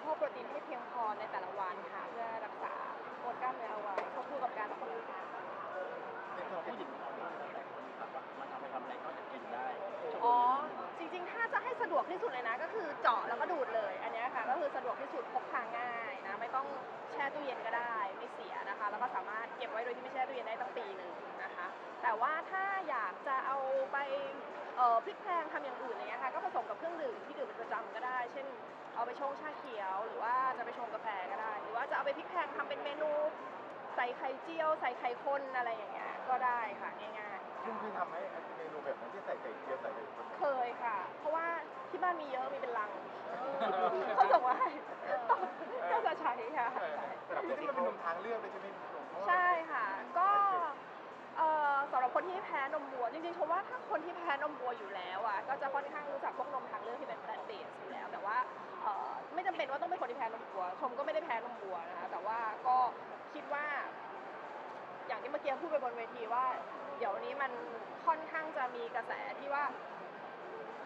โภคโปรตีนให้เพียงพอในแต่ละวันค่ะเพื่อรักษามวลกล้ามเนื้อเอาไว้ควบคู่กับการออกกำลังกายในตัวผู้หญิงเราเนี่ยแต่คนถามว่ามันเอาไปทำอะไรก็จะกินได้อ๋อจริงๆ ถ้าจะให้สะดวกที่สุดเลยนะ ก็คือเจาะแล้วก็ดูดเลย อันเนี้ยค่ะก็คือสะดวกที่สุดพกพาง่ายนะไม่ต้องแช่ตู้เย็นก็ได้ไม่เสียนะคะ แล้วก็สามารถเก็บไว้โดยที่ไม่แช่ตู้เย็นได้ตั้งปีหนึ่งนะคะ แต่ว่าถ้าอยากจะเอาไปเอ่อพริกแพงทำอย่างอื่นอะไรเงี้ยค่ะก็ผสมกับเครื่องดื่มที่ดื่มเป็นประจำก็ได้ เช่น เอาไปชงชาเขียว หรือว่าจะไปชงกาแฟก็ได้ หรือว่าจะเอาไปพริกแพงทำเป็นเมนู ใส่ไข่เจียว ใส่ไข่ข้นอะไรอย่างเงี้ยก็ได้ค่ะง่ายๆคุณเคยทำไหมไอ้เมนูแบบนั้นที่ใส่ไก่เจียวใส่ไก่คนเคยค่ะ เพราะว่าที่บ้านมีเยอะมีเป็นลังเขาส่งมาให้ก็จะใช้ค่ะเออแต่จริงๆมันเป็นนมทางเลือกเลยใช่ไหมคุณลุงเพราะว่าใช่ค่ะ ก็เอ่อสำหรับคนที่แพ้นมวัว จริงๆชมว่าถ้าคนที่แพ้นมวัวอยู่แล้วอะก็จะค่อนข้างรู้จักพวกนมทางเลือกที่เป็นแพลนเบสอยู่แล้ว แต่ว่าเอ่อ ไม่จำเป็นว่าต้องเป็นคนที่แพ้นมวัว ชมก็ไม่ได้แพ้นมวัวนะคะแต่ว่าก็คิดว่า อย่างที่เมื่อกี้พูดไปบนเวทีว่า เดี๋ยวนี้มันค่อนข้างจะมีกระแสที่ว่า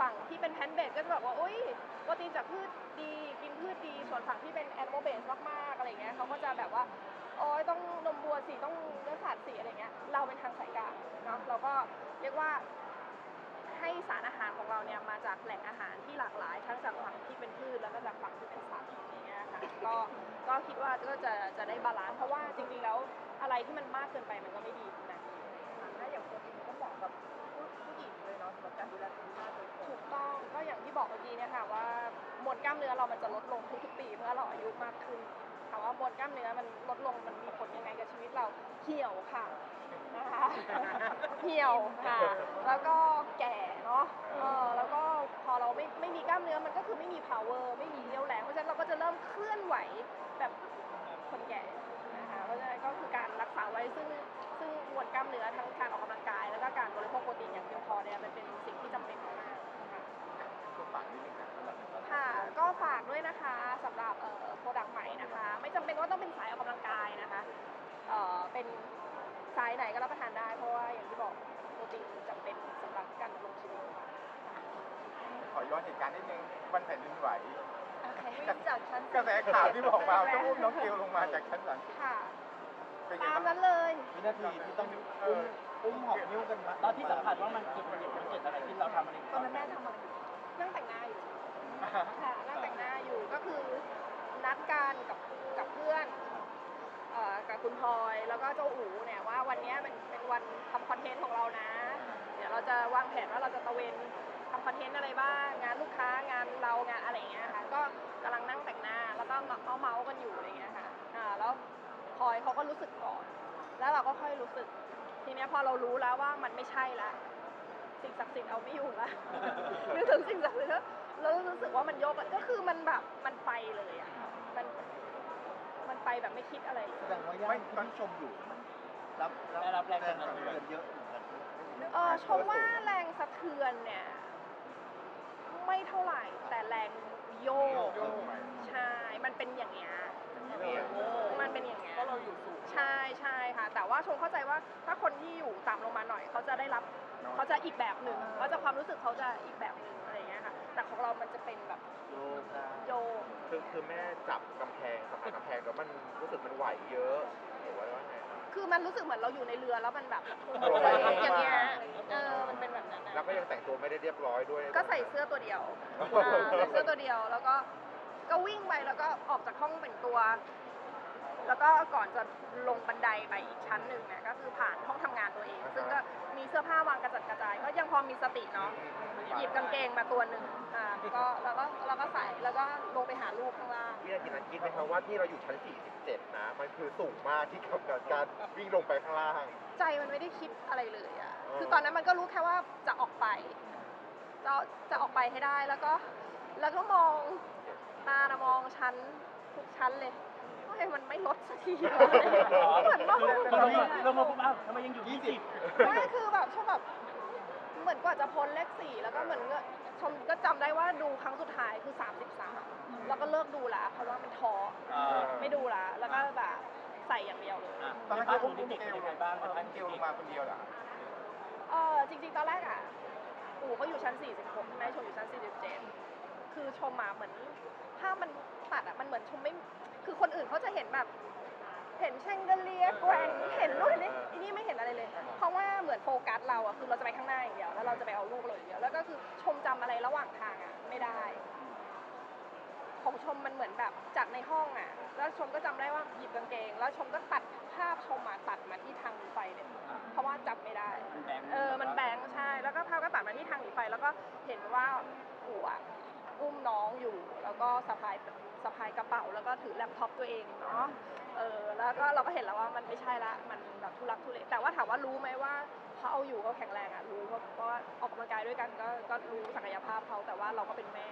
ฝั่งที่เป็นแพนเบสก็จะบอกว่าอุ้ยโปรตีนจากพืชดีกินพืชดีส่วนฝั่งที่เป็นแอนิมอลเบสมากๆอะไรเงี้ยเขาก็จะแบบว่าโอ้ยต้องนมวัวสิต้องเนื้อสัตว์สิอะไรเงี้ยเราเป็นทางสายกลางเนาะเราก็เรียกว่า ให้สารอาหารของเราเนี่ยมาจากแหล่งอาหารที่หลากหลาย ทั้งจากฝั่งที่เป็นพืชแล้วก็จากฝั่งที่เป็นสัตว์อย่างเงี้ยค่ะก็ก็คิดว่าก็จะจะได้บาลานซ์เพราะว่าจริงๆแล้วอะไรที่มันมากเกินไปมันก็ไม่ดีนะถ้าอย่างโปรตีนก็เหมาะกับผู้ผู้หญิงเลยเนาะสำหรับการดูแลสุขภาพโดยตรงถูกต้องก็อย่างที่บอกเมื่อกี้เนี่ยค่ะว่ามวลกล้ามเนื้อเรามันจะลดลงทุกๆปีเมื่อเราอายุมากขึ้นถามว่ามวลกล้ามเนื้อมันลดลงมันมีผลยังไงกับชีวิตเราเหี่ยวค่ะ นะคะ เหี่ยวค่ะ แล้วก็แก่เนาะเออแล้วก็พอเราไม่ไม่มีกล้ามเนื้อมันก็คือไม่มี power ไม่มีเรี่ยวแรงเพราะฉะนั้นเราก็จะเริ่มเคลื่อนไหวแบบคนแก่นะคะเพราะฉะนั้นก็คือการรักษาไว้ซึ่งซึ่งมวลกล้ามเนื้อทั้งการออกกำลังกาย แล้วก็การบริโภคโปรตีนอย่างเพียงพอเนี่ยมันเป็นสิ่งที่จำเป็นมากๆค่ะตัวฝากนิดนึงนะสำหรับค่ะก็ฝากด้วยนะคะสำหรับโปรดักต์ใหม่นะคะ ไม่จำเป็นว่าต้องเป็นสายออกกำลังกายนะคะเอ่อเป็น สายไหนก็รับประทานได้เพราะว่าอย่างที่บอกโปรตีนจำเป็นสำหรับการดำรงชีวิตค่ะขอย้อนเหตุการณ์นิดนึงวันแผ่นดินไหว โอเควิ่งจากชั้นกระแสข่าวที่บอกมาจะอุ้มน้องเกลลงมาจากชั้นหลังค่ะเป็นไงตามบ้างนั้นเลย วินาทีที่ต้องอุ้มอุ้มหอบนิ้วกันมาตอนที่สัมผัสว่ามันเกิดมันเกิดมันเกิดอะไรขึ้นเราทำอะไรตอนนั้นแม่ทำอะไรอยู่นั่งแต่งหน้าอยู่ ค่ะนั่งแต่งหน้าอยู่ก็คือนัดกันกับกับเพื่อนเอ่อ กับคุณพลอยแล้วก็เจ้าอู๋เนี่ยว่าวันนี้เป็นเป็นวันทำคอนเทนต์ของเรานะ เดี๋ยวเราจะวางแผนว่าเราจะตะเวนทำคอนเทนต์อะไรบ้าง งานลูกค้างานเรางานอะไรอย่างเงี้ยค่ะก็กำลังนั่งแต่งหน้าแล้วก็เมาเมาส์กันอยู่อะไรอย่างเงี้ยค่ะอ่าแล้วพลอยเขาก็รู้สึกก่อน แล้วเราก็ค่อยรู้สึก ทีเนี้ยพอเรารู้แล้วว่ามันไม่ใช่ละสิ่งศักดิ์สิทธิ์เอาไม่อยู่ละนึกถึงสิ่งศักดิ์สิทธิ์แล้วแล้วรู้สึกว่ามันยกก็คือมันแบบมันไปเลยอะมัน ไปแบบไม่คิดอะไรเลยแสดงว่าย่านที่พี่ชมอยู่มันรับได้รับแรงกระเทือนเยอะเหมือนกันเออชมว่าแรงสะเทือนเนี่ย ไม่เท่าไหร่แต่แรงโยกโยกไปใช่ มันเป็นอย่างเงี้ยอย่างนี้เลยมันเป็นอย่างเงี้ยเพราะเราอยู่สูงใช่ใช่ค่ะ แต่ว่าชมเข้าใจว่าถ้าคนที่อยู่ต่ำลงมาหน่อย เขาจะได้รับเนาะเขาจะอีกแบบหนึ่งเขาจะความรู้สึกเขาจะอีกแบบหนึ่งอะไร แต่ของเรามันจะเป็นแบบโยกได้โยก คือคือแม่จับกำแพงสะพานกำแพงแล้วมันรู้สึกมันไหวเยอะหรือว่าว่าไงครับ คือมันรู้สึกเหมือนเราอยู่ในเรือแล้วมันแบบโอ้ยอย่างเงี้ยเออมันเป็นแบบนั้นแล้วนะก็ยังแต่งตัวไม่ได้เรียบร้อยด้วยก็ใส่เสื้อตัวเดียวอ่าใส่เสื้อตัวเดียวแล้วก็ก็วิ่งไปแล้วก็ออกจากห้องแต่งตัว แล้วก็ก่อนจะลงบันไดไปอีกชั้นหนึ่งเนี่ยก็คือผ่านห้องทำงานตัวเอง ซึ่งก็มีเสื้อผ้าวางกระจัดกระจายก็ยังพอมีสติเนาะหยิบกางเกงมาตัวหนึ่งอ่าก็แล้วก็แล้วก็ใส่แล้วก็ลงไปหาลูกข้างล่าง วินาทีนั้นคิดไหมครับว่าที่เราอยู่ชั้น 47 นะ มันคือสูงมากที่กับการวิ่งลงไปข้างล่าง ใจมันไม่ได้คิดอะไรเลยอะเออคือตอนนั้นมันก็รู้แค่ว่าจะออกไป จะจะออกไปให้ได้แล้วก็ แล้วก็มองตานะมองชั้นทุกชั้นเลยทำไมมันไม่ลดสักทีวะเหมือนว่าตอนนี้ลงมาปุ๊บอ้าวทำไมยังอยู่ยี่สิบไม่คือแบบชอบแบบเหมือนกว่าจะพ้นเลขสี่แล้วก็เหมือนก็ชมก็จำได้ว่าดูครั้งสุดท้ายคือ 33 แล้วก็เลิกดูละเพราะว่ามันท้ออ่า ไม่ดูละแล้วก็แบบใส่อย่างเดียวเลยอะตอนนั้นภาคือพขอุ้องมเด็กเกๆลเป็นยังไงบ้างกับท่านเกลลงมาคนเดียวเหรอเออจริงๆ ตอนแรกอะอู๋เขาอยู่ชั้น 46แม่ชมอยู่ชั้น 47 คือชมมาเหมือนภาพมันตัดอะมันเหมือนชมไม่ คือคนอื่นเขาจะเห็นแบบ เห็นแชงเดเลียแกว่งเห็นนู่นนี่อันนี้ไม่เห็นอะไรเลย เพราะว่าเหมือนโฟกัสเราอะคือเราจะไปข้างหน้าอย่างเดียวแล้วเราจะไปเอาลูกเราอย่างเดียวแล้วก็คือชมจำอะไรระหว่างทางอะไม่ได้ ของชมมันเหมือนแบบจากในห้องอะแล้วชมก็จำได้ว่าหยิบกางเกง แล้วชมก็ตัดภาพชมมาตัดมาที่ทางหนีไฟเนี่ยเพราะว่าจับไม่ได้ มันแบงค์เออ มันแบงค์ใช่ แล้วก็ภาพก็ตัดมาที่ทางหนีไฟ แล้วก็เห็นว่าอู๋อะอุ้มน้องอยู่ แล้วก็สะพาย สะพายกระเป๋า แล้วก็ถือแล็ปท็อปตัวเองเนาะเออแล้วก็เราก็เห็นแล้วว่ามันไม่ใช่ละมันแบบทุลักทุเลแต่ว่าถามว่ารู้ไหมว่าเขาเอาอยู่เขาแข็งแรงอะรู้เพราะเพราะว่าออกกำลังกายด้วยกันก็ก็รู้ศักยภาพเขาแต่ว่าเราก็เป็นแม่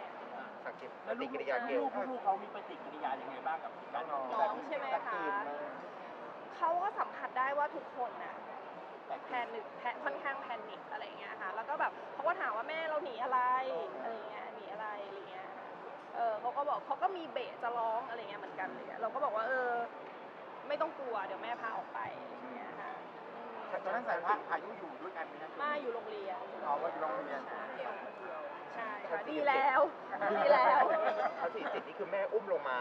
สังเกตปแล้วลูฏิกกิริยาเกลลูกลูกเขามีปฏิกิริยายังไงบ้างกับการน้องน้องใช่ไหมคะ เขาก็สัมผัสได้ว่าทุกคนน่ะแต่แพนิคแพค่อนข้างแพนิคอะไรอย่างเงี้ยค่ะ แล้วก็แบบเขาก็ถามว่าแม่เราหนีอะไรอะไรอย่างเงี้ย เออเขาก็บอกเขาก็มีเบะจะร้องอะไรเงี้ยเหมือนกันเลยอะเราก็บอกว่าเออ ไม่ต้องกลัวเดี๋ยวแม่พาออกไปอะไรอย่างเงี้ยค่ะอืมตอนนั้นใส่ผ้าอายุอยู่ด้วยกันไหมครับมาอยู่โรงเรียน เอาว่าอยู่โรงเรียน ใช่ค่ะดีแล้ว ดีแล้วชั้นสี่สิบนี่คือแม่อุ้มลงมา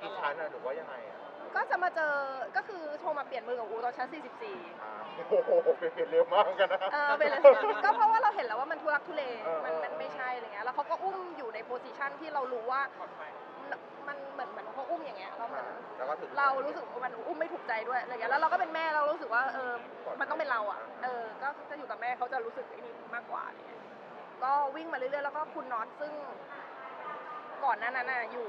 กี่ชั้นอะหรือว่ายังไงอะ ก็จะมาเจอ ก็คือโทรมาเปลี่ยนมือกับอูตอนชั้น 44 อ่าโอ้โหเปลี่ยนเร็วมากเหมือนกันนะ เออเป็นเลยก็เพราะว่าเราเห็นแล้วว่ามันทุรักทุเล เออ มันเออมันไม่ใช่อะไรเงี้ย แล้วเขาก็อุ้มอยู่ในโพสิชันที่เรารู้ว่า มันเหมือนเหมือนเขาอุ้มอย่างเงี้ยแล้วเหมือนแล้วก็ถึง เรารู้สึกว่ามันอุ้มไม่ถูกใจด้วยอะไรเงี้ย แล้วเราก็เป็นแม่เรารู้สึกว่าเออ มันต้องเป็นเราอะ เออ ก็จะอยู่กับแม่เขาจะรู้สึกไอ้นี่มากกว่าอะไรเงี้ย ก็วิ่งมาเรื่อยๆ แล้วก็คุณน็อตซึ่ง ก่อนหน้านั้นน่ะอยู่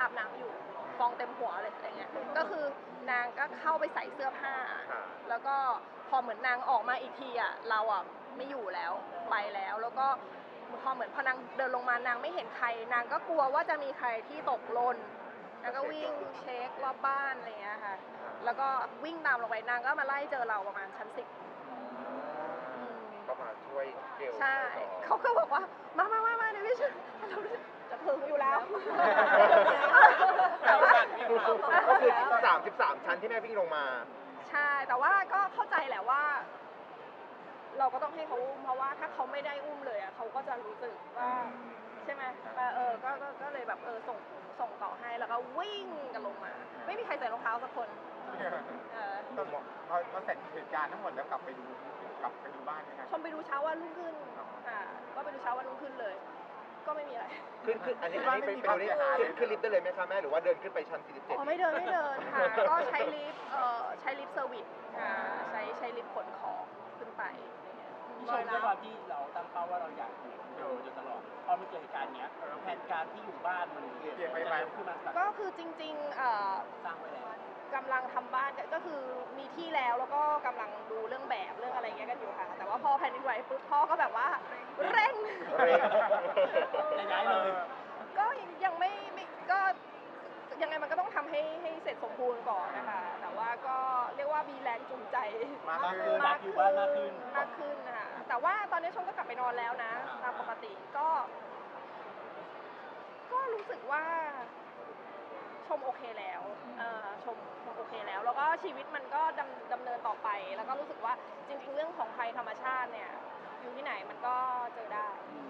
อาบน้ำอยู่ ฟองเต็มหัวเลยอะไรเงี้ย ก็คือนางก็เข้าไปใส่เสื้อผ้าค่ะแล้วก็พอเหมือนนางออกมาอีกทีอะเราอะไม่อยู่แล้วไปแล้ว แล้วก็พอเหมือนพอนางเดินลงมานางไม่เห็นใคร นางก็กลัวว่าจะมีใครที่ตกหล่นนางก็วิ่งเช็ครอบบ้านอะไรอย่างเงี้ยค่ะ แล้วก็วิ่งตามลงไปนางก็มาไล่เจอเราประมาณชั้นสิบก็มาช่วยเกลใช่ต่อเขาก็บอกว่ามามามามาเดี๋ยวพี่ช่วยเราจะ ถึงอยู่แล้ว แต่ว่า ก็คือสามสิบสามชั้นที่แม่วิ่งลงมา ใช่ แต่ว่าก็เข้าใจแหละว่า เราก็ต้องให้เขาอุ้มเพราะว่าถ้าเขาไม่ได้อุ้มเลยอะเขาก็จะรู้สึกว่าใช่ไหมเออเออก็ก็ก็เลยแบบเออส่งส่งต่อให้แล้วก็วิ่งกันลงมา ไม่มีใครใส่รองเท้าสักคนเออตอนหมดพอพอเสร็จเหตุการณ์ทั้งหมดแล้วกลับไปดูกลับไปดูบ้านไหมครับ ชมไปดูเช้าวันรุ่งขึ้นค่ะ ก็ไปดูเช้าวันรุ่งขึ้นเลย ก็ไม่มีอะไร ขึ้นขึ้นอันนี้อันนี้ไปไปดูนี่ขึ้นขึ้นลิฟต์ได้เลยไหมคะแม่หรือว่าเดินขึ้นไปชั้น 47อ๋อไม่เดินไม่เดินค่ะ ก็ใช้ลิฟต์เอ่อใช้ลิฟต์เซอร์วิสค่ะใช้ใช้ลิฟต์ขนของขึ้นไปอะไรเงี้ยที่ชมด้วยความที่เราตั้งเป้าว่าเราอยากอยู่เดินจนตลอดพอมันเกิดเหตุการณ์เนี้ยแผนการที่อยู่บ้านมันเปลี่ยนไปไหมขึ้นมาแบบก็คือจริงๆเอ่อสร้างไว้แล้วกำลังทำบ้านก็คือมีที่แล้วแล้วก็กำลังดูเรื่องแบบเรื่องอะไรเงี้ยกันอยู่ค่ะ แต่ว่าพอแผ่นดินไหวปุ๊บพ่อก็แบบว่า เร่ง เร่ง จะย้ายเลย ก็ยังไม่ไม่ก็ยังไงมันก็ต้องทำให้ให้เสร็จสมบูรณ์ก่อนนะคะ แต่ว่าก็เรียกว่ามีแรงจูงใจมากมากขึ้ขึ้นนมากอยู่บ้านมากขึ้นมากขึ้นนะคะแต่ว่าตอนนี้ชมก็กลับไปนอนแล้วนะ ตามปกติก็ ก็รู้สึกว่า ชมโอเคแล้วเออชมชมโอเคแล้ว แล้วก็ชีวิตมันก็ดำดำเนินต่อไป แล้วก็รู้สึกว่าจริง ๆ เรื่องของภัยธรรมชาติเนี่ย อยู่ที่ไหนมันก็เจอได้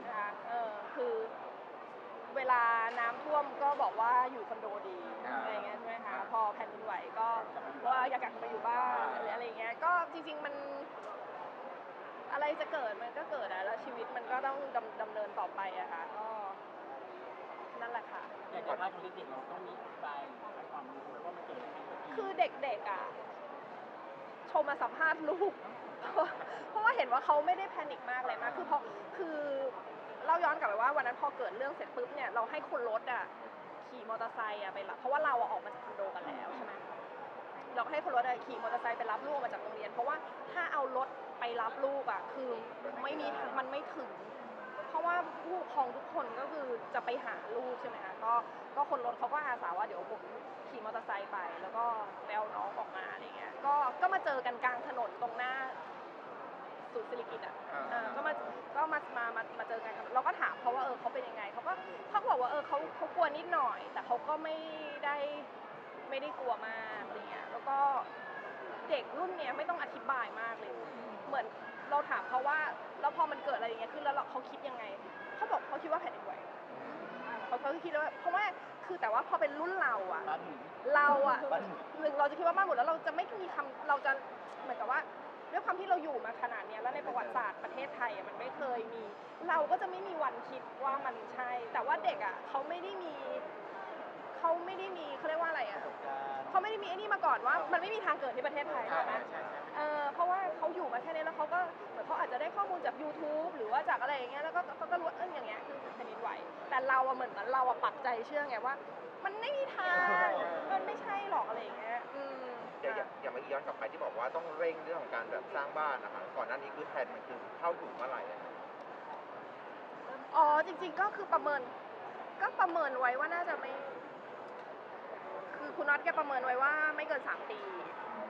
นะคะเออคือเวลาน้ำท่วมก็บอกว่าอยู่คอนโดดีอะไรอย่างเงี้ยใช่ไหมคะพอแผ่นดินไหวก็ว่าอยากกลับมาอยู่บ้านหรืออะไรอย่างเงี้ยก็จริง ๆมัน อะไรจะเกิดมันก็เกิดอะแล้วชีวิตมันก็ต้องดำดำเนินต่อไปอะค่ะก็นั่นแหละค่ะอยากจะพาของเด็กๆเราต้องมีอธิบายให้ความรู้ไหมว่ามันเกิดอะไรขึ้นคือเด็กๆอะ ชมมาสัมภาษณ์ลูก เพราะว่าเห็นว่าเขาไม่ได้แพนิคมากอะไรมาก คือพอคือเราย้อนกลับไปว่าวันนั้นพอเกิดเรื่องเสร็จปุ๊บเนี่ยเราให้คนรถอะขี่มอเตอร์ไซค์อะไปรับเพราะว่าเราอะออกมาจากคอนโดกันแล้วใช่ไหมเราก็ให้คนรถอะขี่มอเตอร์ไซค์ไปรับลูกออกมาจากโรงเรียน เพราะว่าถ้าเอารถไปรับลูกอะคือไม่มีทางมันไม่ถึง เพราะว่าผู้ปกครองทุกคนก็คือจะไปหาลูกใช่ไหมคะก็ก็คนรถเขาก็อาสาว่าเดี๋ยวผม ขี่มอเตอร์ไซค์ไป แล้วก็ไปเอาน้องออกมาอะไรเงี้ยก็ก็มาเจอกันกลางถนนตรงหน้าศูนย์ศิริกิตอะอ่า เออก็มาก็มามามามาเจอกันเราก็ถามเขาว่าเออเขาเป็นยังไงเขาก็เขาก็บอกว่าเออเขาเขากลัวนิดหน่อย แต่เขาก็ไม่ได้ไม่ได้กลัวมากอะไรเงี้ยแล้วก็เด็กรุ่นเนี้ยไม่ต้องอธิบายมากเลย เหมือนเราถามเขาว่าแล้วพอมันเกิดอะไรอย่างเงี้ยขึ้นแล้วเราเขาคิดยังไง เขาเขาคิดว่าเพราะว่าคือแต่ว่าพอเป็นรุ่นเราอะบ้านหมุนเราอะบ้านหมุนหนึ่งเราจะคิดว่าบ้านหมดแล้วเราจะไม่มีคำเราจะเหมือนกับว่าด้วยความที่เราอยู่มาขนาดเนี้ยแล้วในประวัติศาสตร์ประเทศไทยอะมันไม่เคยมี เราก็จะไม่มีวันคิดว่ามันใช่ แต่ว่าเด็กอะเขาไม่ได้มีเขาไม่ได้มีเขาเรียกว่าอะไรอะเขาไม่ได้มีไอ้นี่มาก่อนว่า มันไม่มีทางเกิดที่ประเทศไทยอ่าถูกไหมใช่ใช่ใช่ เออเพราะว่าเขาอยู่มาแค่นี้แล้วเขาก็ เหมือนเขาอาจจะได้ข้อมูลจาก YouTube หรือว่าจากอะไรอย่างเงี้ยแล้วก็เขาก็รู้ว่าเอออย่างเงี้ยคือแผ่นดินไหว แต่เราอะเหมือนเหมือนเราอะปักใจเชื่อไงว่า มันไม่มีทางมันไม่ใช่หรอกอะไรอย่างเงี้ยอืมอย่าอย่าอย่ามาย้อนกลับไปที่บอกว่าต้องเร่งเรื่องของการแบบสร้างบ้านนะคะก่อนหน้านี้คือแผนมันคือเข้าอยู่เมื่อไหร่อะอ๋อจริง ๆ ก็คือประเมิน ก็ประเมินไว้ว่าน่าจะไม่ คือคุณน็อตแกประเมินไว้ว่าไม่เกินสามปี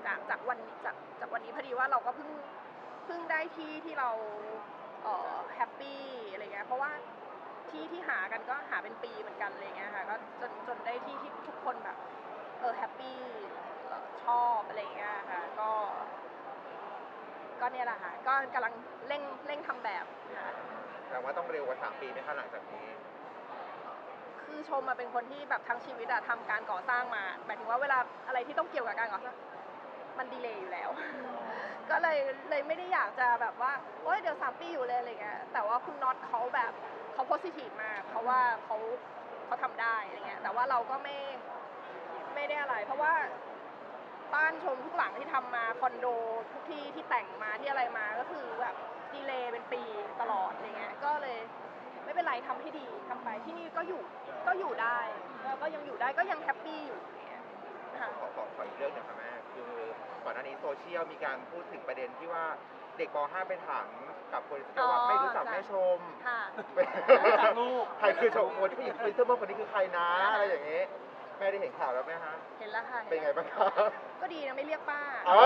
จากจากวันจากจากวันนี้พอดีว่าเราก็เพิ่ง เพิ่งได้ที่ที่เราเอ่อแฮปปี้อะไรเงี้ยเพราะว่าที่ที่หากันก็หาเป็นปีเหมือนกันอะไรเงี้ยค่ะก็จนจนได้ที่ที่ทุกคนแบบเออแฮปปี้ชอบอะไรเงี้ยค่ะก็ก็เนี่ยแหละค่ะก็กำลังเร่งเร่งทำแบบค่ะแต่ว่าต้องเร็วกว่าสามปีไหมคะหลังจากนี้ คือชมมาเป็นคนที่แบบทั้งชีวิตอะทำการก่อสร้างมาหมายถึงว่าเวลาอะไรที่ต้องเกี่ยวกับการก่อสร้างมันดีเลย์อยู่แล้ว ก็เลยเลยไม่ได้อยากจะแบบว่าโอ๊ยเดี๋ยวสามปีอยู่เลยอะไรเงี้ยแต่ว่าคุณน็อตเขาแบบเขาโพสิทีฟมากเพราะว่าเขาเขาทำได้อะไรเงี้ยแต่ว่าเราก็ไม่ไม่ได้อะไร เพราะว่าบ้านชมทุกหลังที่ทำมาคอนโดทุกที่ที่แต่งมาที่อะไรมาก็คือแบบดีเลย์เป็นปีตลอดอะไรเงี้ยก็เลยไม่เป็นไรทำให้ดีทำไปที่นี่ก็อยู่ก็อยู่ได้ก็ก็ยังอยู่ได้ก็ยังแฮปปี้อยู่อย่างเงี้ยนะคะขอขอขออีกเรื่องหนึ่งค่ะแม่ คือก่อนหน้านี้โซเชียลมีการพูดถึงประเด็นที่ว่าเด็กป .5 ไปถามกับคนที่ว่าไม่รู้จักแม่ชมค่ะจากลูกใครคือชมคนผู้หญิงเป็นเสื้อม่วงคนนี้คือใครนะอะไรอย่างเงี้ยแม่ได้เห็นข่าวแล้วไหมฮะ เห็นแล้วค่ะเป็นไงบ้างคะก็ดีนะไม่เรียกป้าอ๋อ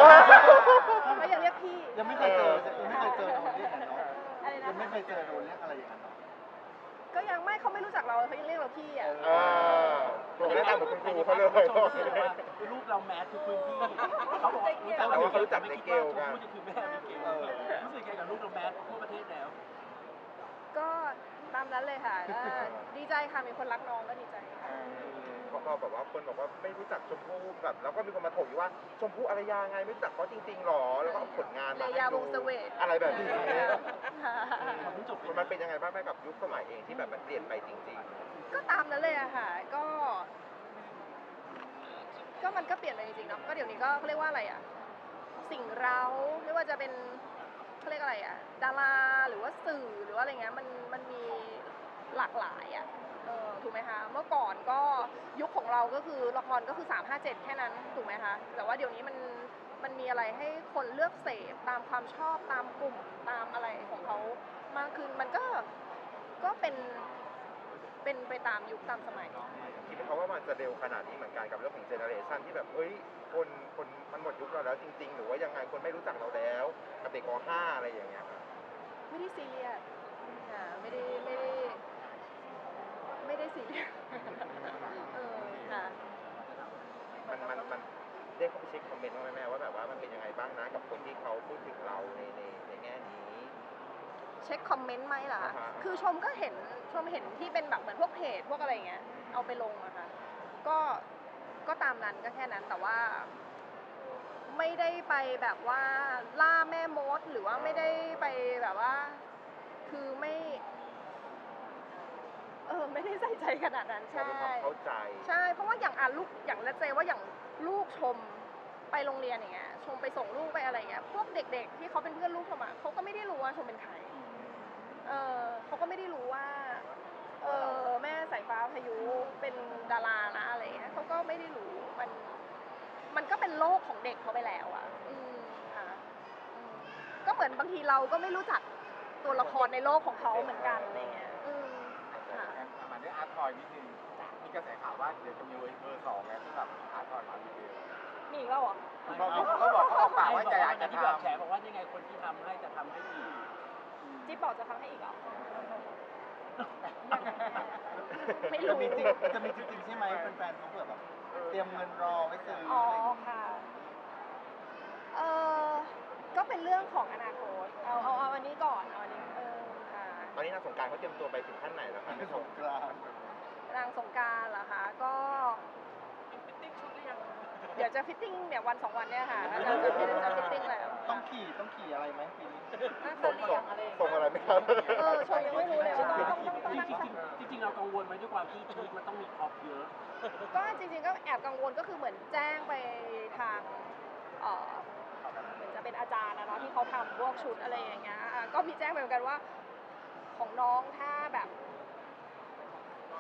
ก็อย่าเรียกพี่ ยังไม่เคยเจอยังไม่เคยเจอโดนเรียกอย่างนั้นเนาะอะไรนะยังไม่คะเคยเจอโดนเรียกอะไรอย่างนั้นเนาะ ก็ยังไม่เขาไม่รู้จักเราเขายังเรียกเราพี่อะอ่าผมแนะนำเหมือนคุณครูเขาเลย ชมคือว่าลูกเราแมสทุกพื้นที่เขาบอกว่ารู้จักแต่ว่าเขารู้จักในเกลกันชมพู่จะคือแม่ในเกลรู้สึกไงกับลูกเราแมสทั่วประเทศแล้ว ก็ตามนั้นเลยค่ะก็ดีใจค่ะมีคนรักน้องก็ดีใจค่ะ พอพอแบบว่าคนบอกว่าไม่รู้จักชมพู่แบบแล้วก็มีคนมาถกอยู่ว่าชมพู่อารยาไงไม่รู้จักเขาจริงๆหรอ แล้วก็เอาผลงานมาเรให้ยาดูวงศ์เสวตอะไรแบบนี้ค่ะความรู้จบไปมันเป็นยังไงบ้างแม่กับยุคสมัยเองที่แบบมันเปลี่ยนไปจริงก็ตามนั้นเลยอะค่ะก็ ก็มันก็เปลี่ยนไปจริงๆเนาะก็เดี๋ยวนี้ก็เขาเรียกว่าอะไรอะสิ่งเราไม่ว่าจะเป็นเขาเรียกอะไรอะดาราหรือว่าสื่อหรือว่าอะไรเงี้ยมันมันมีหลากหลายอะ เออถูกไหมคะเมื่อก่อนก็ยุคของเราก็คือละครก็คือ 3 5 7 แค่นั้นถูกไหมคะแต่ว่าเดี๋ยวนี้มันมันมีอะไรให้คนเลือกเสพตามความชอบตามกลุ่มตามอะไรของเขามากขึ้นมันก็ก็เป็นเป็นไปตามยุคตามสมัยๆคิดไหมคะว่ามันจะเร็วขนาดนี้เหมือนกันกับเรื่องของเจเนอเรชันที่แบบเอ้ยคนคนมันหมดยุคเราแล้วจริง ๆ หรือว่ายังไงคนไม่รู้จักเราแล้วกับเด็กม .5 อะไรอย่างเงี้ยค่ะไม่ได้ซีเรียสอ่าไม่ได้ไม่ได้ไม่ได้ซีเรีย สเออค่ะ มันมันมันได้เข้าไปเช็คคอมเมนต์บ้างไหมแม่ว่าแบบว่ามันเป็นยังไงบ้างนะกับคนที่เขาพูดถึงเราในในในแง่นี้ เช็คคอมเมนต์ไหมล่ะ อ่าฮะ คือชมก็เห็นชมเห็นที่เป็นแบบเหมือนพวกเพจพวกอะไรอย่างเงี้ย เอาไปลงอะค่ะ ก็ก็ตามนั้นก็แค่นั้นแต่ว่า ไม่ได้ไปแบบว่าล่าแม่มดหรือว่าไม่ได้ไปแบบว่า คือไม่เออไม่ได้ใส่ใจขนาดนั้นเราใช่เป็นความเข้าใจ ใช่ เพราะว่าอย่างอะลูกอย่างเลเซว่าอย่างลูกชมไปโรงเรียนอย่างเงี้ยชมไปส่งลูกไปอะไรอย่างเงี้ยพวกเด็ก ๆ ที่เขาเป็นเพื่อนลูกชมอะเขาก็ไม่ได้รู้ว่าชมเป็นใครเออเขาก็ไม่ได้รู้ว่าเออแม่สายฟ้าพายุเป็นดารานะอะไรเงี้ยเขาก็ไม่ได้รู้มัน มันก็เป็นโลกของเด็กเขาไปแล้วอะ อืมค่ะอืมก็เหมือนบางทีเราก็ไม่รู้จักตัวละครในโลกของเขาเหมือนกันอะไรเงี้ยอืมค่ะมาเรื่ องอาร์ตทอยนิดนึงมีกระแสข่าวว่าเดี๋ยวจะมีเวอร์สองแล้วสำหรับอาร์ตทอยมาดีเดียวมีอีกแล้วเหรอเขาเขาบอกเขาออกปากว่าจะอยากจะที่แบบแฉทำบอกว่ายังไงคนที่ทำให้จะทำให้อีกจิ๊บบอกจะทำให้อีกเหรอไม่จะรู้มีจริงจะมีจริงๆใช่ไหมแฟนๆเขาเผื่อแบบเตรียมเงินรอไว้ซื้ออ๋อค่ะเออก็เป็นเรื่องของอนาคตเอาเอาเอาอันนี้ก่อนเอาอันนี้เออค่ะตอนนี้นางสงกรารเขาเตรียมตัวไปถึงขั้นไหนแล้วคะในสงกรานต์ นางสงกรารเหรอคะก็เดี๋ยวจะฟิตติ้งเนี่ยวันสองวันเนี่ยค่ะอาจารย์จะฟิตจะฟิตติ้งแล้วต้องขี่ต้องขี่อะไรไหมปีนี้น่าส่จะงเรีส่ยงงอะไรส่งอะไรไหมครับเออชมยังไม่รู้เลยว่าต้องต้องต้องจรินั่งงจริงๆจริงๆเรากังวลไหมด้วยความที่ทีมันต้องมีท็อปเยอะก็จริงๆก็แอบกังวลก็คือเหมือนแจ้งไปทางเอ่อเหมือนจะเป็นอาจารย์นะเนาะที่เขาทำพวกชุดอะไรอย่างเงี้ยอะก็มีแจ้งไปเหมือนกันว่า ของน้องถ้าแบบ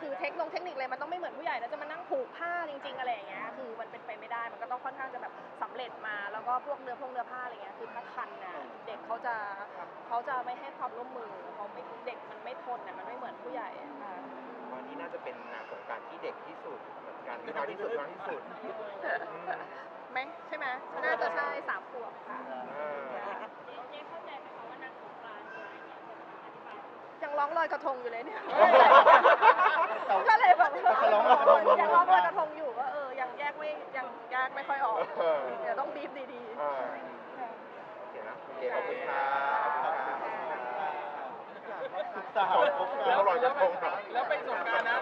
คือเทคโนเทคนิคเลยมันต้องไม่เหมือนผู้ใหญ่นะจะมานั่งผูกผ้าจริง ๆ อะไรอย่างเงี้ยคือมันเป็นไปไม่ได้มันก็ต้องค่อนข้างจะแบบสำเร็จมาแล้วก็พวกเนื้อพวกเนื้อผ้าอะไรเงี้ยคือถ้าทันนะเด็กเขาจะเขาจะไม่ให้ความร่วมมือเขาไม่เด็กมันไม่ทนน่ะมันไม่เหมือนผู้ใหญ่อะค่ะวันนี้น่าจะเป็นนางสงกรารที่เด็กที่สุดเหมือนกันที่น้อยที่สุดน้อยที่สุดอืมไหมใช่ไหมน่าจะใช่สามขวบค่ะเออยังร้องลอยกระทงอยู่เลยเนี่ย ก็เลยแบบจะร้องลอยกระทงยังร้องลอยกระทงอยู่ว่าเออยังแยกไม่ยังแยกไม่ค่อยออกเออเดี๋ยวต้องบีบดีอ่าโอเคนะโอเคขอบคุณครับสาวพบกันแล้วลอยกระทงครับแล้วไปสงการนะแต่ว่าจะร้องเพลงลอยกระ